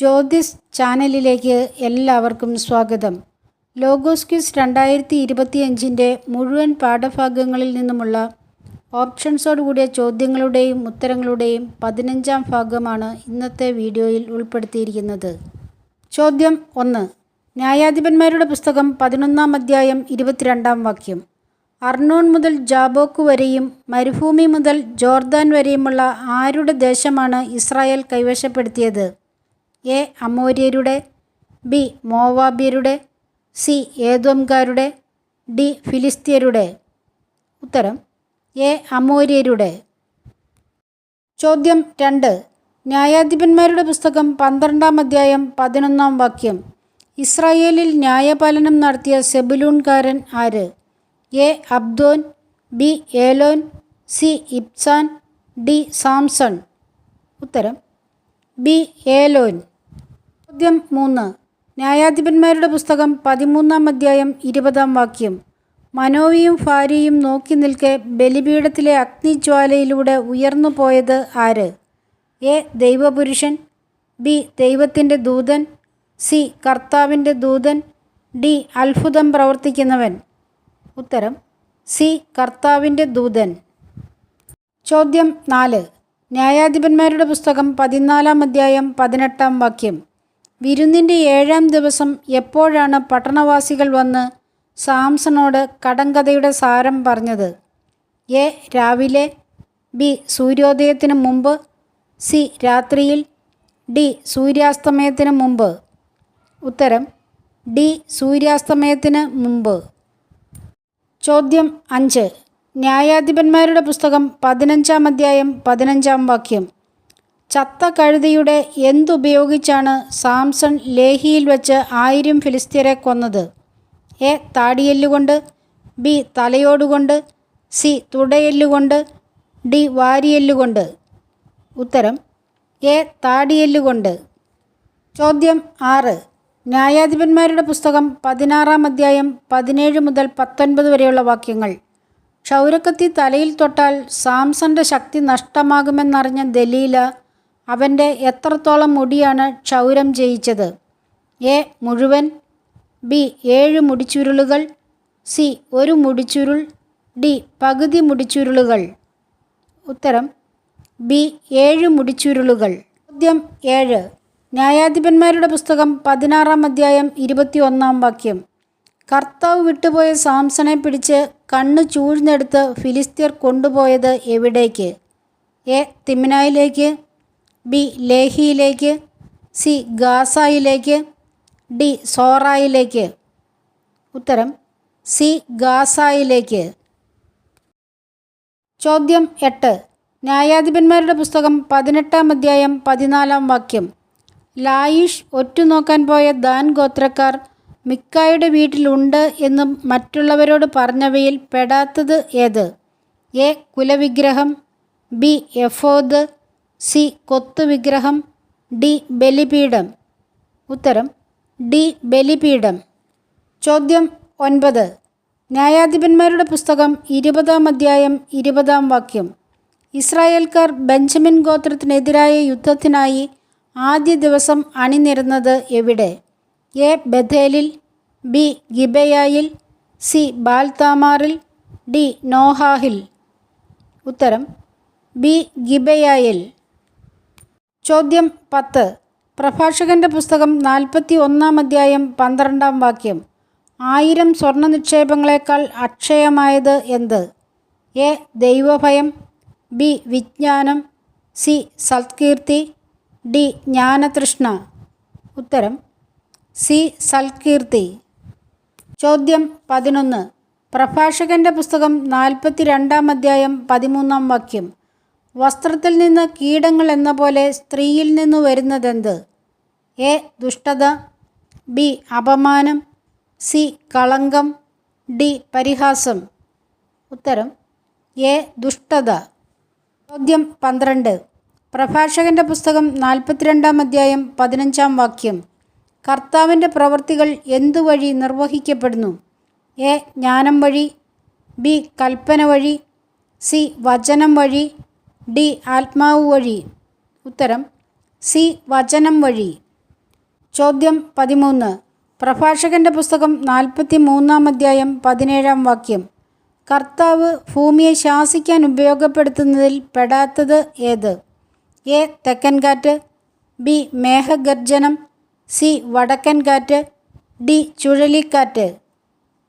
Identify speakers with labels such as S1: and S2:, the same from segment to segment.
S1: ജ്യോതിസ് ചാനലിലേക്ക് എല്ലാവർക്കും സ്വാഗതം. ലോഗോസ് ക്വിസ് രണ്ടായിരത്തി ഇരുപത്തിയഞ്ചിന്റെ മുഴുവൻ പാഠഭാഗങ്ങളിൽ നിന്നുമുള്ള ഓപ്ഷൻസോട് കൂടിയ ചോദ്യങ്ങളുടെയും ഉത്തരങ്ങളുടെയും പതിനഞ്ചാം ഭാഗമാണ് ഇന്നത്തെ വീഡിയോയിൽ ഉൾപ്പെടുത്തിയിരിക്കുന്നത്. ചോദ്യം ഒന്ന്. ന്യായാധിപന്മാരുടെ പുസ്തകം പതിനൊന്നാം അധ്യായം ഇരുപത്തിരണ്ടാം വാക്യം. അർണോൺ മുതൽ ജാബോക്ക് വരെയും മരുഭൂമി മുതൽ ജോർദാൻ വരെയുമുള്ള ആരുടെ ദേശമാണ് ഇസ്രായേൽ കൈവശപ്പെടുത്തിയത്? എ. അമോര്യരുടെ ബി. മോവാബ്യരുടെ സി. ഏതോംകാരുടെ ഡി. ഫിലിസ്തീയരുടെ. ഉത്തരം എ. അമോര്യരുടെ. ചോദ്യം രണ്ട്. ന്യായാധിപന്മാരുടെ പുസ്തകം പന്ത്രണ്ടാം അധ്യായം പതിനൊന്നാം വാക്യം. ഇസ്രായേലിൽ ന്യായപാലനം നടത്തിയ സെബുലൂൺകാരൻ ആര്? A. Abdon B. Elon C. Ibzan D. Samson. ഉത്തരം ബി. ഏലോൻ. ചോദ്യം മൂന്ന്. ന്യായാധിപന്മാരുടെ പുസ്തകം പതിമൂന്നാം അധ്യായം ഇരുപതാം വാക്യം. മനോവിയും ഭാര്യയും നോക്കി നിൽക്കെ ബലിപീഠത്തിലെ അഗ്നിജ്വാലയിലൂടെ ഉയർന്നു പോയത് ആര്? എ. ദൈവപുരുഷൻ. ബി. ദൈവത്തിന്റെ ദൂതൻ. സി. കർത്താവിന്റെ ദൂതൻ. ഡി. അത്ഭുതം പ്രവർത്തിക്കുന്നവൻ. ഉത്തരം സി. കർത്താവിന്റെ ദൂതൻ. ചോദ്യം നാല്. ന്യായാധിപന്മാരുടെ പുസ്തകം പതിനാലാം അധ്യായം പതിനെട്ടാം വാക്യം. വിരുന്നിന്റെ ഏഴാം ദിവസം എപ്പോഴാണ് പട്ടണവാസികൾ വന്ന് സാംസണോട് കടങ്കഥയുടെ സാരം പറഞ്ഞത്? എ. രാവിലെ ബി. സൂര്യോദയത്തിന് മുമ്പ് സി. രാത്രിയിൽ ഡി. സൂര്യാസ്തമയത്തിന് മുമ്പ്. ഉത്തരം ഡി. സൂര്യാസ്തമയത്തിന് മുമ്പ്. ചോദ്യം അഞ്ച്. ന്യായാധിപന്മാരുടെ പുസ്തകം പതിനഞ്ചാം അധ്യായം പതിനഞ്ചാം വാക്യം. ചത്ത കഴുതിയുടെ എന്തുപയോഗിച്ചാണ് സാംസൺ ലേഹിയിൽ വെച്ച് ആയിരം ഫിലിസ്തീനെ കൊന്നത്? എ. താടിയെല്ലുകൊണ്ട് ബി. തലയോടുകൊണ്ട് സി. തുടയെല്ലുകൊണ്ട് ഡി. വാരിയെല്ലുകൊണ്ട്. ഉത്തരം എ. താടിയെല്ലുകൊണ്ട്. ചോദ്യം ആറ്. ന്യായാധിപന്മാരുടെ പുസ്തകം പതിനാറാം അധ്യായം പതിനേഴ് മുതൽ പത്തൊൻപത് വരെയുള്ള വാക്യങ്ങൾ. ക്ഷൗരക്കത്തി തലയിൽ തൊട്ടാൽ സാംസന്റെ ശക്തി നഷ്ടമാകുമെന്നറിഞ്ഞ ദലീല അവന്റെ എത്രത്തോളം മുടിയാണ് ക്ഷൗരം ചെയ്യിച്ചത് എ. മുഴുവൻ ബി. ഏഴ് മുടിച്ചുരുളുകൾ സി. ഒരു മുടിച്ചുരുൾ ഡി. പകുതി മുടിച്ചുരുളുകൾ ഉത്തരം ബി. ഏഴ് മുടിച്ചുരുളുകൾ. ചോദ്യം ഏഴ്. ന്യായാധിപന്മാരുടെ പുസ്തകം പതിനാറാം അധ്യായം ഇരുപത്തി ഒന്നാം വാക്യം. കർത്താവ് വിട്ടുപോയ സാംസണെ പിടിച്ച് കണ്ണ് ചൂഴ്ന്നെടുത്ത് ഫിലിസ്തീർ കൊണ്ടുപോയത് എവിടേക്ക്? എ. തിമിനായിലേക്ക് ബി ലേഹിയിലേക്ക് സി ഗാസായിലേക്ക് ഡി സോറായിലേക്ക്. ഉത്തരം സി ഗാസായിലേക്ക്. ചോദ്യം എട്ട്. ന്യായാധിപന്മാരുടെ പുസ്തകം പതിനെട്ടാം അധ്യായം പതിനാലാം വാക്യം. ലായിഷ് ഒറ്റുനോക്കാൻ പോയ ദാൻ ഗോത്രക്കാർ മിക്കായുടെ വീട്ടിലുണ്ട് എന്ന് മറ്റുള്ളവരോട് പറഞ്ഞവയിൽ പെടാത്തത് ഏത്? എ. കുലവിഗ്രഹം ബി. എഫോദ് സി കൊത്തുവിഗ്രഹം ഡി ബലിപീഠം. ഉത്തരം ഡി ബലിപീഠം. ചോദ്യം ഒൻപത്. ന്യായാധിപന്മാരുടെ പുസ്തകം ഇരുപതാം അധ്യായം ഇരുപതാം വാക്യം. ഇസ്രായേൽക്കാർ ബെഞ്ചമിൻ ഗോത്രത്തിനെതിരായ യുദ്ധത്തിനായി ആദ്യ ദിവസം അണിനിരുന്നത് എവിടെ? എ ബഥേലിൽ ബി ഗിബയായിൽ സി ബാൽതാമാറിൽ ഡി നോഹാഹിൽ. ഉത്തരം ബി ഗിബയായിൽ. ചോദ്യം പത്ത്. പ്രഭാഷകന്റെ പുസ്തകം നാൽപ്പത്തി ഒന്നാം അധ്യായം പന്ത്രണ്ടാം വാക്യം. ആയിരം സ്വർണ നിക്ഷേപങ്ങളെക്കാൾ അക്ഷയമായത് എന്ത്? എ. ദൈവഭയം. ബി. വിജ്ഞാനം. സി. സൽകീർത്തി. ഡി. ജ്ഞാനതൃഷ്ണ. ഉത്തരം. സി. സൽകീർത്തി. ചോദ്യം പതിനൊന്ന്. പ്രഭാഷകന്റെ പുസ്തകം നാൽപ്പത്തി രണ്ടാം അധ്യായം പതിമൂന്നാം വാക്യം. വസ്ത്രത്തിൽ നിന്ന് കീടങ്ങൾ എന്ന പോലെ സ്ത്രീയിൽ നിന്ന് വരുന്നതെന്ത്? എ. ദുഷ്ടത ബി. അപമാനം സി. കളങ്കം ഡി. പരിഹാസം. ഉത്തരം എ. ദുഷ്ടത. ചോദ്യം പന്ത്രണ്ട്. പ്രഭാഷകന്റെ പുസ്തകം നാൽപ്പത്തിരണ്ടാം അധ്യായം പതിനഞ്ചാം വാക്യം. കർത്താവിന്റെ പ്രവൃത്തികൾ എന്തുവഴി നിർവഹിക്കപ്പെടുന്നു? എ. ജ്ഞാനം വഴി ബി. കൽപ്പന വഴി സി. വചനം വഴി ഡി ആത്മാവ് വഴി. ഉത്തരം സി വചനം വഴി. ചോദ്യം പതിമൂന്ന്. പ്രഭാഷകന്റെ പുസ്തകം നാൽപ്പത്തി മൂന്നാം അധ്യായം പതിനേഴാം വാക്യം. കർത്താവ് ഭൂമിയെ ശാസിക്കാൻ ഉപയോഗപ്പെടുത്തുന്നതിൽ പെടാത്തത് ഏത്? എ. തെക്കൻ കാറ്റ് ബി. മേഘഗർജനം സി. വടക്കൻ കാറ്റ് ഡി. ചുഴലിക്കാറ്റ്.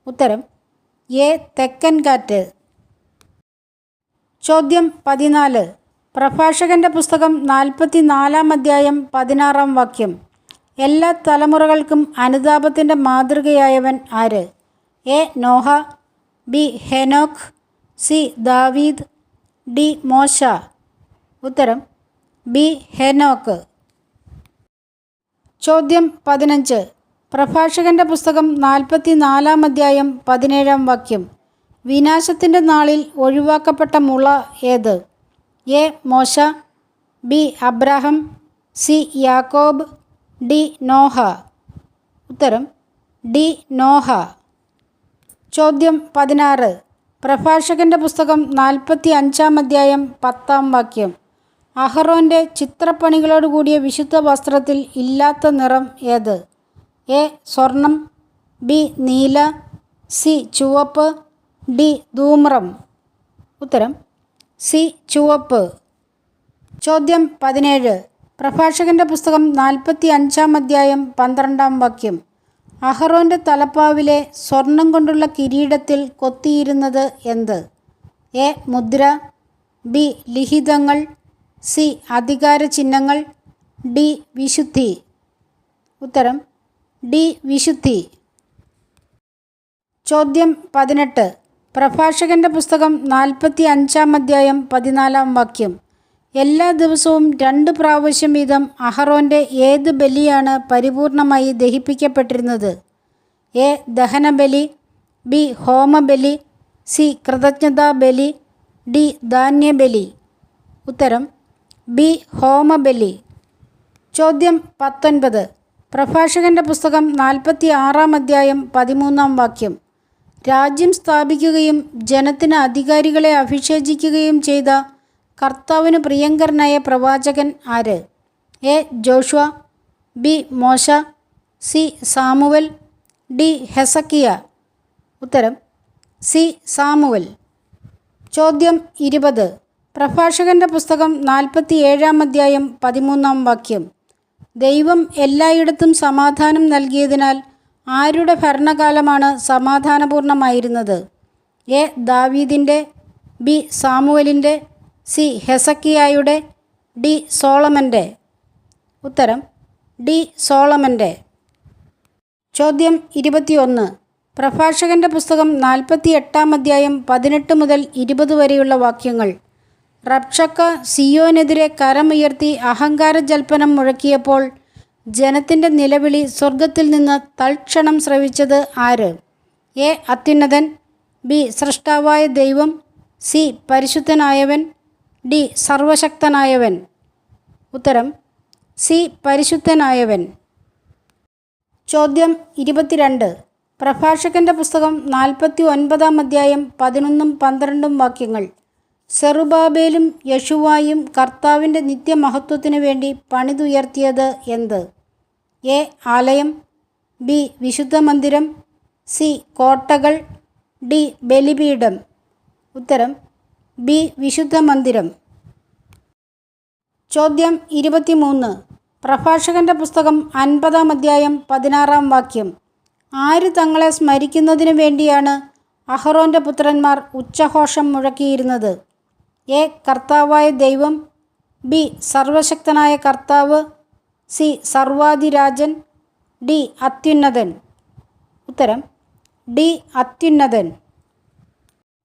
S1: ഉത്തരം എ. തെക്കൻ കാറ്റ് ചോദ്യം പതിനാല്. പ്രഭാഷകന്റെ പുസ്തകം നാൽപ്പത്തി നാലാം അധ്യായം പതിനാറാം വാക്യം. എല്ലാ തലമുറകൾക്കും അനുതാപത്തിന്റെ മാതൃകയായവൻ ആര്? A. Noah B. Enoch C. ദാവീദ് ഡി. മോശ. ഉത്തരം ബി. ഹെനോക്ക് ചോദ്യം പതിനഞ്ച്. പ്രഭാഷകന്റെ പുസ്തകം നാൽപ്പത്തി നാലാം അധ്യായം പതിനേഴാം വാക്യം. വിനാശത്തിന്റെ നാളിൽ ഒഴിവാക്കപ്പെട്ട മുള ഏത്? എ. മോശ ബി. Abraham C. യാക്കോബ് ഡി. നോഹ. ഉത്തരം ഡി. നോഹ. ചോദ്യം പതിനാറ്. പ്രഭാഷകന്റെ പുസ്തകം നാൽപ്പത്തി അഞ്ചാം അധ്യായം പത്താം വാക്യം. അഹറോന്റെ ചിത്രപ്പണികളോട് കൂടിയ വിശുദ്ധ വസ്ത്രത്തിൽ ഇല്ലാത്ത നിറം ഏത്? എ. സ്വർണം ബി. നീല സി. ചുവപ്പ് ഡി ധൂമ്രം. ഉത്തരം സി ചുവപ്പ്. ചോദ്യം പതിനേഴ്. പ്രഭാഷകന്റെ പുസ്തകം നാൽപ്പത്തി അഞ്ചാം അധ്യായം പന്ത്രണ്ടാം വാക്യം. അഹറോന്റെ തലപ്പാവിലെ സ്വർണം കൊണ്ടുള്ള കിരീടത്തിൽ കൊത്തിയിരുന്നത് എന്ത്? എ. മുദ്ര ബി. ലിഖിതങ്ങൾ സി. അധികാര ചിഹ്നങ്ങൾ ഡി. വിശുദ്ധി. ഉത്തരം ഡി. വിശുദ്ധി. ചോദ്യം പതിനെട്ട്. പ്രഭാഷകന്റെ പുസ്തകം നാൽപ്പത്തി അഞ്ചാം അധ്യായം പതിനാലാം വാക്യം. എല്ലാ ദിവസവും രണ്ട് പ്രാവശ്യം വീതം അഹറോന്റെ ഏത് ബലിയാണ് പരിപൂർണമായി ദഹിപ്പിക്കപ്പെട്ടിരുന്നത്? എ. ദഹനബലി ബി. ഹോമബലി സി. കൃതജ്ഞതാ ബലി ഡി. ധാന്യബലി. ഉത്തരം ബി. ഹോമബലി. ചോദ്യം പത്തൊൻപത്. പ്രഭാഷകന്റെ പുസ്തകം നാൽപ്പത്തി ആറാം അധ്യായം പതിമൂന്നാം വാക്യം. രാജ്യം സ്ഥാപിക്കുകയും ജനത്തിന് അധികാരികളെ അഭിഷേചിക്കുകയും ചെയ്ത കർത്താവിന് പ്രിയങ്കരനായ പ്രവാചകൻ ആര്? എ. Joshua B. മോശ സി. Samuel D. ഹെസക്കിയ. ഉത്തരം സി. സാമുവൽ. ചോദ്യം ഇരുപത്. പ്രഭാഷകന്റെ പുസ്തകം നാൽപ്പത്തി ഏഴാം അധ്യായം പതിമൂന്നാം വാക്യം. ദൈവം എല്ലായിടത്തും സമാധാനം നൽകിയതിനാൽ ആരുടെ ഭരണകാലമാണ് സമാധാനപൂർണമായിരുന്നത്? എ. ദാവീദിന്റെ ബി. സാമുവലിന്റെ സി. ഹെസക്കിയായുടെ ഡി. സോളമന്റെ ഉത്തരം ഡി. സോളമന്റെ ചോദ്യം ഇരുപത്തിയൊന്ന്. പ്രഭാഷകന്റെ പുസ്തകം നാൽപ്പത്തി എട്ടാം അധ്യായം പതിനെട്ട് മുതൽ ഇരുപത് വരെയുള്ള വാക്യങ്ങൾ. റബ്ഷക്ക സിയോനെതിരെ കരമുയർത്തി അഹങ്കാര ജൽപ്പനം മുഴക്കിയപ്പോൾ ജനത്തിന്റെ നിലവിളി സ്വർഗത്തിൽ നിന്ന് തൽക്ഷണം ശ്രവിച്ചത് ആര്? എ. അത്യുന്നതൻ ബി. സൃഷ്ടാവായ ദൈവം സി. പരിശുദ്ധനായവൻ ഡി. സർവശക്തനായവൻ. ഉത്തരം സി. പരിശുദ്ധനായവൻ. ചോദ്യം ഇരുപത്തിരണ്ട്. പ്രഭാഷകന്റെ പുസ്തകം നാൽപ്പത്തി ഒൻപതാം അധ്യായം പതിനൊന്നും പന്ത്രണ്ടും വാക്യങ്ങൾ. സെറുബാബേലും യശുവായും കർത്താവിന്റെ നിത്യമഹത്വത്തിനു വേണ്ടി പണിതുയർത്തിയത് എന്ത്? എ. ആലയം ബി. വിശുദ്ധ മന്ദിരം സി. കോട്ടകൾ ഡി. ബലിപീഠം. ഉത്തരം ബി. വിശുദ്ധ മന്ദിരം ചോദ്യം ഇരുപത്തിമൂന്ന്. പ്രഭാഷകന്റെ പുസ്തകം അൻപതാം അധ്യായം പതിനാറാം വാക്യം. ആര് തങ്ങളെ സ്മരിക്കുന്നതിനു വേണ്ടിയാണ് അഹ്റോന്റെ പുത്രന്മാർ ഉച്ചഘോഷം മുഴക്കിയിരുന്നത്? എ. കർത്താവായ ദൈവം ബി. സർവശക്തനായ കർത്താവ് സി. സർവാധിരാജൻ ഡി. അത്യുന്നതൻ. ഉത്തരം ഡി. അത്യുന്നതൻ.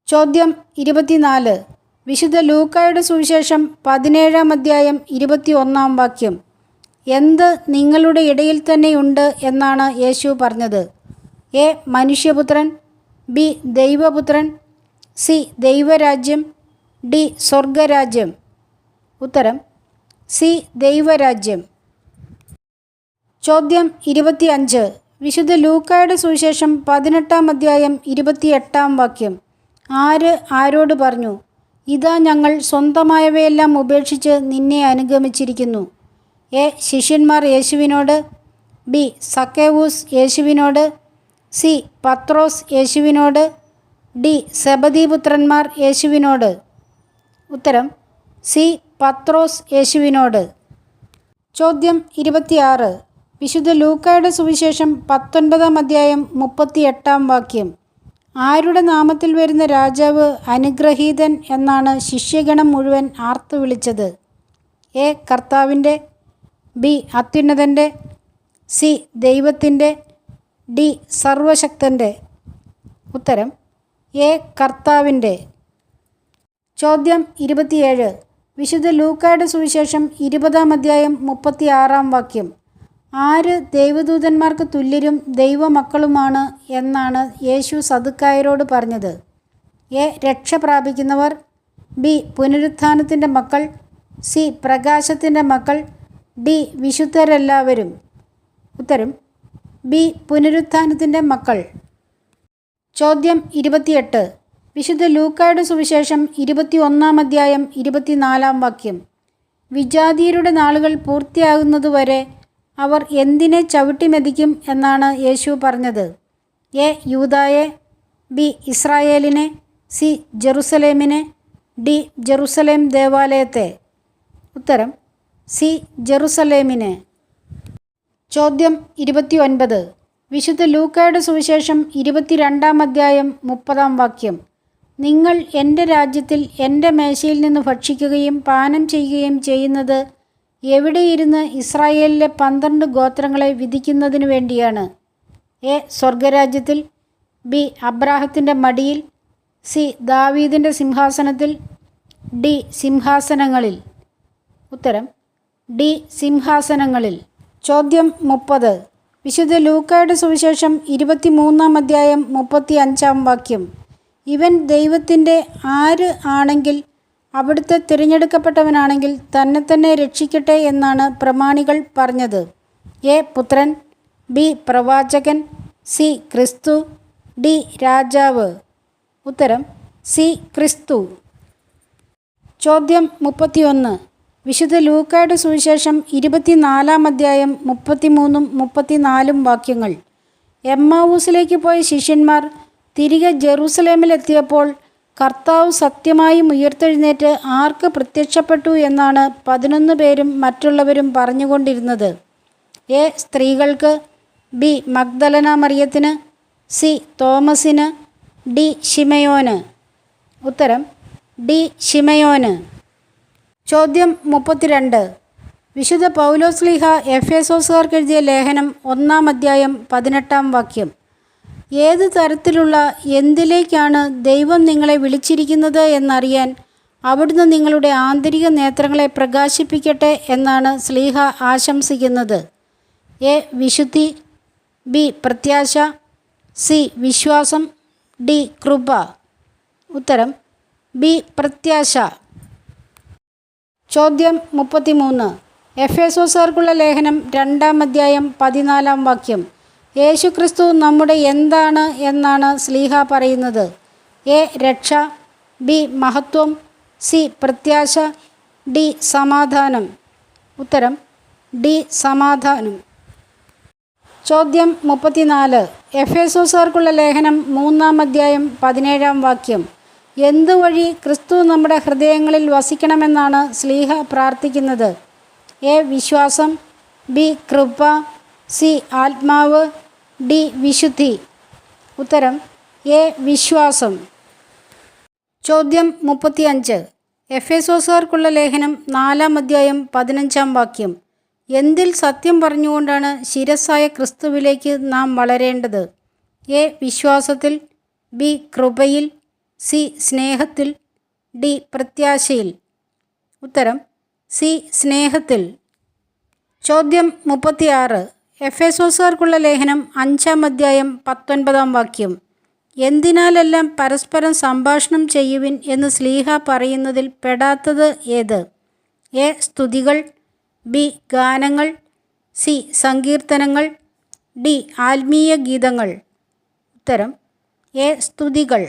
S1: ചോദ്യം ഇരുപത്തിനാല്. വിശുദ്ധ ലൂക്കായുടെ സുവിശേഷം പതിനേഴാം അധ്യായം ഇരുപത്തി ഒന്നാം വാക്യം. എന്ത് നിങ്ങളുടെ ഇടയിൽ തന്നെയുണ്ട് എന്നാണ് യേശു പറഞ്ഞത്. എ. മനുഷ്യപുത്രൻ ബി. ദൈവപുത്രൻ സി. ദൈവരാജ്യം ഡി സ്വർഗരാജ്യം. ഉത്തരം സി ദൈവരാജ്യം. ചോദ്യം ഇരുപത്തിയഞ്ച്. വിശുദ്ധ ലൂക്കായുടെ സുവിശേഷം പതിനെട്ടാം അധ്യായം ഇരുപത്തിയെട്ടാം വാക്യം. ആര് ആരോട് പറഞ്ഞു ഇതാ ഞങ്ങൾ സ്വന്തമായവയെല്ലാം ഉപേക്ഷിച്ച് നിന്നെ അനുഗമിച്ചിരിക്കുന്നു. എ ശിഷ്യന്മാർ യേശുവിനോട് ബി സക്കേവൂസ് യേശുവിനോട് സി പത്രോസ് യേശുവിനോട് ഡി സബദീപുത്രന്മാർ യേശുവിനോട്. ഉത്തരം സി പത്രോസ് യേശുവിനോട്. ചോദ്യം ഇരുപത്തിയാറ്. വിശുദ്ധ ലൂക്കായുടെ സുവിശേഷം പത്തൊൻപതാം അധ്യായം മുപ്പത്തി എട്ടാം വാക്യം. ആരുടെ നാമത്തിൽ വരുന്ന രാജാവ് അനുഗ്രഹീതൻ എന്നാണ് ശിഷ്യഗണം മുഴുവൻ ആർത്തു വിളിച്ചത്? എ. കർത്താവിന്റെ ബി. അത്യുന്നതന്റെ സി. ദൈവത്തിന്റെ ഡി. സർവശക്തന്റെ. ഉത്തരം എ. കർത്താവിന്റെ. ചോദ്യം ഇരുപത്തിയേഴ്. വിശുദ്ധ ലൂക്കായുടെ സുവിശേഷം ഇരുപതാം അധ്യായം മുപ്പത്തിയാറാം വാക്യം. ആര് ദൈവദൂതന്മാർക്ക് തുല്യരും ദൈവമക്കളുമാണ് എന്നാണ് യേശു സദുക്കായരോട് പറഞ്ഞത്. എ. രക്ഷ പ്രാപിക്കുന്നവർ. ബി. പുനരുത്ഥാനത്തിന്റെ മക്കൾ. സി. പ്രകാശത്തിന്റെ മക്കൾ. ഡി. വിശുദ്ധരെല്ലാവരും. ഉത്തരം. ബി. പുനരുത്ഥാനത്തിന്റെ മക്കൾ. ചോദ്യം ഇരുപത്തിയെട്ട്. വിശുദ്ധ ലൂക്കായുടെ സുവിശേഷം ഇരുപത്തി ഒന്നാം അധ്യായം ഇരുപത്തിനാലാം വാക്യം. വിജാതീയരുടെ നാളുകൾ പൂർത്തിയാകുന്നതുവരെ അവർ എന്തിനെ ചവിട്ടിമെതിക്കും എന്നാണ് യേശു പറഞ്ഞത്. എ. യൂതായെ ബി. ഇസ്രായേലിനെ സി. ജെറുസലേമിനെ ഡി. ജെറുസലേം ദേവാലയത്തെ. ഉത്തരം സി. ജെറുസലേമിനെ. ചോദ്യം ഇരുപത്തി ഒൻപത് വിശുദ്ധ ലൂക്കായുടെ സുവിശേഷം ഇരുപത്തിരണ്ടാം അധ്യായം മുപ്പതാം വാക്യം. നിങ്ങൾ എന്റെ രാജ്യത്തിൽ എന്റെ മേശയിൽ നിന്ന് ഭക്ഷിക്കുകയും പാനം ചെയ്യുകയും ചെയ്യുന്നത് എവിടെയിരുന്ന് ഇസ്രായേലിലെ പന്ത്രണ്ട് ഗോത്രങ്ങളെ വിധിക്കുന്നതിന് വേണ്ടിയാണ്. എ സ്വർഗരാജ്യത്തിൽ ബി അബ്രാഹത്തിന്റെ മടിയിൽ സി ദാവീദിന്റെ സിംഹാസനത്തിൽ ഡി സിംഹാസനങ്ങളിൽ. ഉത്തരം ഡി സിംഹാസനങ്ങളിൽ. ചോദ്യം മുപ്പത്. വിശുദ്ധ ലൂക്കായുടെ സുവിശേഷം ഇരുപത്തിമൂന്നാം അധ്യായം മുപ്പത്തി അഞ്ചാം വാക്യം. ഇവൻ ദൈവത്തിന്റെ ആര് ആണെങ്കിൽ അവിടുത്തെ തിരഞ്ഞെടുക്കപ്പെട്ടവനാണെങ്കിൽ തന്നെ തന്നെ രക്ഷിക്കട്ടെ എന്നാണ് പ്രമാണികൾ പറഞ്ഞത്. എ. പുത്രൻ ബി. പ്രവാചകൻ സി. ക്രിസ്തു ഡി. രാജാവ്. ഉത്തരം സി. ക്രിസ്തു. ചോദ്യം മുപ്പത്തിയൊന്ന്. വിശുദ്ധ ലൂക്കായുടെ സുവിശേഷം ഇരുപത്തിനാലാം അധ്യായം മുപ്പത്തിമൂന്നും മുപ്പത്തിനാലും വാക്യങ്ങൾ. എം എമ്മാവൂസിലേക്ക് പോയ ശിഷ്യന്മാർ തിരികെ ജെറൂസലേമിലെത്തിയപ്പോൾ കർത്താവ് സത്യമായും ഉയർത്തെഴുന്നേറ്റ് ആർക്ക് പ്രത്യക്ഷപ്പെട്ടു എന്നാണ് പതിനൊന്ന് പേരും മറ്റുള്ളവരും പറഞ്ഞുകൊണ്ടിരുന്നത്. എ. സ്ത്രീകൾക്ക് ബി. മഗ്ദലന മറിയത്തിന് സി. തോമസിന് ഡി. ഷിമയോന് ഉത്തരം ഡി. ഷിമയോന് ചോദ്യം മുപ്പത്തിരണ്ട്. വിശുദ്ധ പൗലോസ്ലിഹ എഫ് എസോസുകാർക്ക് എഴുതിയ ലേഖനം ഒന്നാം അധ്യായം പതിനെട്ടാം വാക്യം. ഏത് തരത്തിലുള്ള എന്തിലേക്കാണ് ദൈവം നിങ്ങളെ വിളിച്ചിരിക്കുന്നത് എന്നറിയാൻ അവിടുന്ന് നിങ്ങളുടെ ആന്തരിക നേത്രങ്ങളെ പ്രകാശിപ്പിക്കട്ടെ എന്നാണ് സ്ലീഹ ആശംസിക്കുന്നത്. എ വിശുദ്ധി ബി പ്രത്യാശ സി വിശ്വാസം ഡി കൃപ. ഉത്തരം ബി പ്രത്യാശ. ചോദ്യം മുപ്പത്തിമൂന്ന്. എഫ് എസോസാർക്കുള്ള ലേഖനം രണ്ടാം അധ്യായം പതിനാലാം വാക്യം. യേശുക്രിസ്തു നമ്മുടെ എന്താണ് എന്നാണ് സ്ലീഹ പറയുന്നത്. എ രക്ഷ ബി മഹത്വം സി പ്രത്യാശ ഡി സമാധാനം. ഉത്തരം ഡി സമാധാനം. ചോദ്യം മുപ്പത്തിനാല്. എഫ് എസോസാർക്കുള്ള ലേഖനം മൂന്നാം അധ്യായം പതിനേഴാം വാക്യം. എന്തുവഴി ക്രിസ്തു നമ്മുടെ ഹൃദയങ്ങളിൽ വസിക്കണമെന്നാണ് സ്ലീഹ പ്രാർത്ഥിക്കുന്നത്. എ വിശ്വാസം ബി കൃപ സി ആത്മാവ് ഡി വിശുദ്ധി. ഉത്തരം എ വിശ്വാസം. ചോദ്യം മുപ്പത്തിയഞ്ച്. എഫ് എസോസുകാർക്കുള്ള ലേഖനം നാലാം അധ്യായം പതിനഞ്ചാം വാക്യം. എന്തിൽ സത്യം പറഞ്ഞുകൊണ്ടാണ് ശിരസായ ക്രിസ്തുവിലേക്ക് നാം വളരേണ്ടത്? എ വിശ്വാസത്തിൽ ബി കൃപയിൽ സി സ്നേഹത്തിൽ ഡി പ്രത്യാശയിൽ. ഉത്തരം സി സ്നേഹത്തിൽ. ചോദ്യം മുപ്പത്തിയാറ്. എഫ് എസോസുകാർക്കുള്ള ലേഖനം അഞ്ചാം അധ്യായം പത്തൊൻപതാം വാക്യം. എന്തിനാലെല്ലാം പരസ്പരം സംഭാഷണം ചെയ്യുവിൻ എന്ന് സ്ലീഹ പറയുന്നതിൽ പെടാത്തത് ഏത്? എ. സ്തുതികൾ ബി. ഗാനങ്ങൾ സി. സങ്കീർത്തനങ്ങൾ ഡി. ആത്മീയ ഗീതങ്ങൾ. ഉത്തരം എ. സ്തുതികൾ.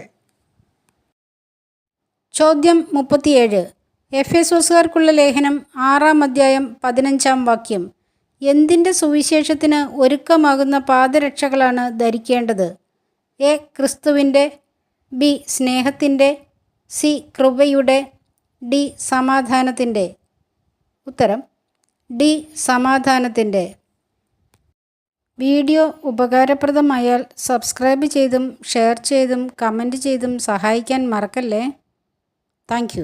S1: ചോദ്യം മുപ്പത്തിയേഴ്. എഫ് എസോസുകാർക്കുള്ള ലേഖനം ആറാം അധ്യായം പതിനഞ്ചാം വാക്യം. എന്തിന്റെ സുവിശേഷത്തിന് ഒരുക്കമാകുന്ന പാദരക്ഷകളാണ് ധരിക്കേണ്ടത്? എ. ക്രിസ്തുവിന്റെ ബി. സ്നേഹത്തിന്റെ സി. കൃപയുടെ ഡി. സമാധാനത്തിന്റെ ഉത്തരം ഡി. സമാധാനത്തിന്റെ വീഡിയോ ഉപകാരപ്രദമായാൽ സബ്സ്ക്രൈബ് ചെയ്തും ഷെയർ ചെയ്തും കമന്റ് ചെയ്തും സഹായിക്കാൻ മറക്കല്ലേ? താങ്ക്